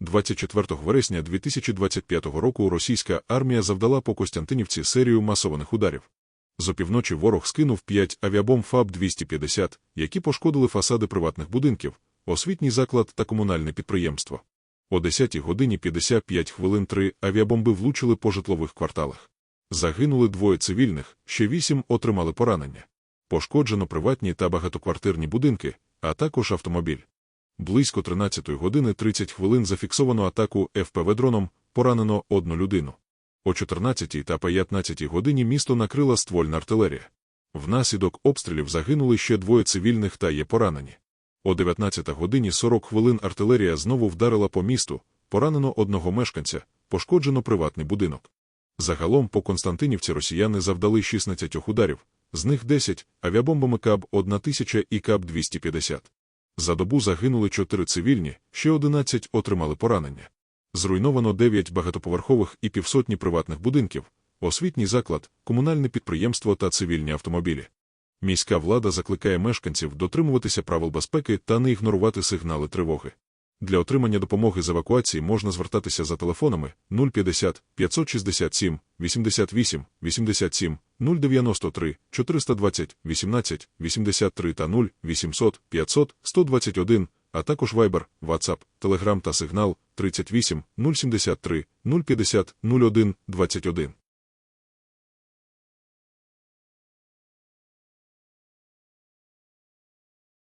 24 вересня 2025 року російська армія завдала по Костянтинівці серію масованих ударів. З опівночі ворог скинув 5 авіабомб ФАБ-250, які пошкодили фасади приватних будинків, освітній заклад та комунальне підприємство. О 10 годині 55 хвилин три авіабомби влучили по житлових кварталах. Загинули двоє цивільних, ще вісім отримали поранення. Пошкоджено приватні та багатоквартирні будинки, а також автомобіль. Близько 13 години 30 хвилин зафіксовано атаку ФПВ-дроном, поранено одну людину. О 14 та 15 годині місто накрила ствольна артилерія. Внаслідок обстрілів загинули ще двоє цивільних та є поранені. О 19 годині 40 хвилин артилерія знову вдарила по місту, поранено одного мешканця, пошкоджено приватний будинок. Загалом по Константинівці росіяни завдали 16 ударів, з них 10 авіабомбами КАБ-1000 і КАБ-250. За добу загинули 4 цивільні, ще 11 отримали поранення. Зруйновано 9 багатоповерхових і півсотні приватних будинків, освітній заклад, комунальне підприємство та цивільні автомобілі. Міська влада закликає мешканців дотримуватися правил безпеки та не ігнорувати сигнали тривоги. Для отримання допомоги з евакуації можна звертатися за телефонами 050 567 88 87 093 420 18 83 та 0 800 500 121, а також Viber, WhatsApp, Telegram та Сигнал 38 073 050 01 21.